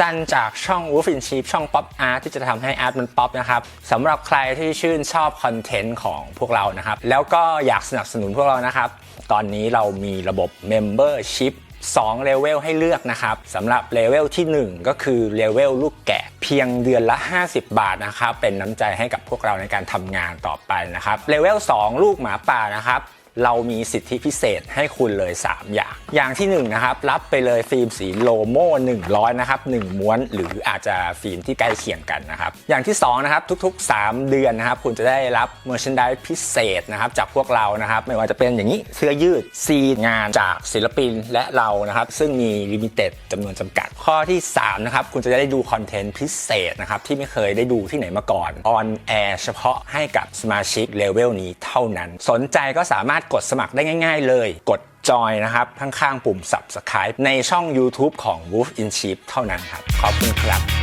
สั้นจากช่อง Wolf in Sheep ช่อง Pop Art ที่จะทำให้อาร์ตมันป๊อปนะครับสำหรับใครที่ชื่นชอบคอนเทนต์ของพวกเรานะครับ แล้วก็อยากสนับสนุนพวกเรานะครับ ตอนนี้เรามีระบบ Membership 2เลเวลให้เลือกนะครับสำหรับเลเวลที่ 1 ก็คือเลเวลลูกแกะเพียงเดือนละ 50 บาทนะครับเป็นน้ำใจให้กับพวกเราในการทำงานต่อไปนะครับเลเวล2ลูกหมาป่านะครับ เรามีสิทธิพิเศษให้คุณเลย 3 อย่าง อย่างที่1นนะครับรับไปเลยฟิล์มสีโลโม่100นะครับ1ม้วนหรืออาจจะฟิล์มที่ใกล้เคียงกันนะครับอย่างที่2นะครับทุกๆ 3 เดือนนะครับคุณจะได้รับเมอร์ช n นด s e พิเศษนะครับจากพวกเรานะครับไม่ว่าจะเป็นอย่างนี้เสื้อยืดซีนงานจากศิลปินและเรานะครับซึ่งมีลิมิเต็ดจำนวนจำกัด ข้อที่ 3 นะครับ คุณจะได้ดูคอนเทนต์พิเศษนะครับ ที่ไม่เคยได้ดูที่ไหนมาก่อนออนแอร์เฉพาะให้กับสมาชิกเลเวลนี้เท่านั้น สนใจก็สามารถกดสมัครได้ง่าย ๆ เลย กดจอยนะครับ ข้างๆ ปุ่ม subscribe ในช่อง YouTube ของ Wolf in Sheep เท่านั้นครับ ขอบคุณครับ